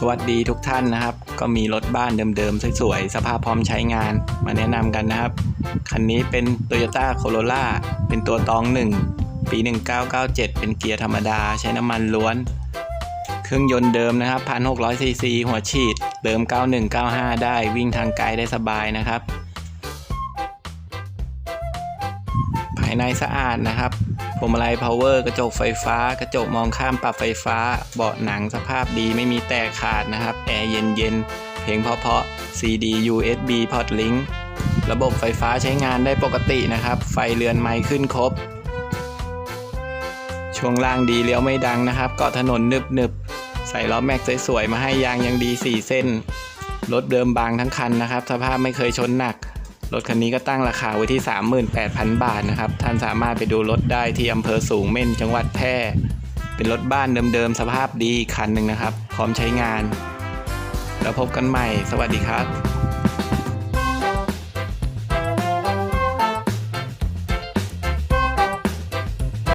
สวัสดีทุกท่านนะครับ ก็มีรถบ้านเดิมๆสวยๆสภาพพร้อมใช้งานมาแนะนำกันนะครับ คันนี้เป็น Toyota Corolla เป็นตัวตองหนึ่งปี 1997 เป็นเกียร์ธรรมดาใช้น้ำมันล้วน เครื่องยนต์เดิมนะครับ 1,600ซีซีหัวฉีด เดิม 9195 ได้วิ่งทางไกลได้สบายนะครับายในสะอาดนะครับพวงมาลัยพาวเวอร์กระจกไฟฟ้า กระจกมองข้ามปรับไฟฟ้า เบาะหนังสภาพดีไม่มีแตกขาดนะครับ แอร์เย็นเย็นเพลงเพาะๆ CD USB Port Link ระบบไฟฟ้าใช้งานได้ปกตินะครับ ไฟเรือนไม้ขึ้นครบ ช่วงล่างดีเลี้ยวไม่ดังนะครับ เกาะถนนนึบๆใส่ล้อแม็กสวยๆ มาให้ยางยังดี 4 เส้น รถเดิมบางทั้งคันนะครับ สภาพไม่เคยชนหนัก รถคันนี้ก็ตั้งราคาไว้ที่ 38,000 บาทนะครับ ท่านสามารถไปดูรถได้ที่อำเภอสูงเม่นจังหวัดแพร่เป็นรถบ้านเดิมๆ สภาพดีคันหนึ่งนะครับ พร้อมใช้งาน แล้วพบกันใหม่ สวัสดีครับ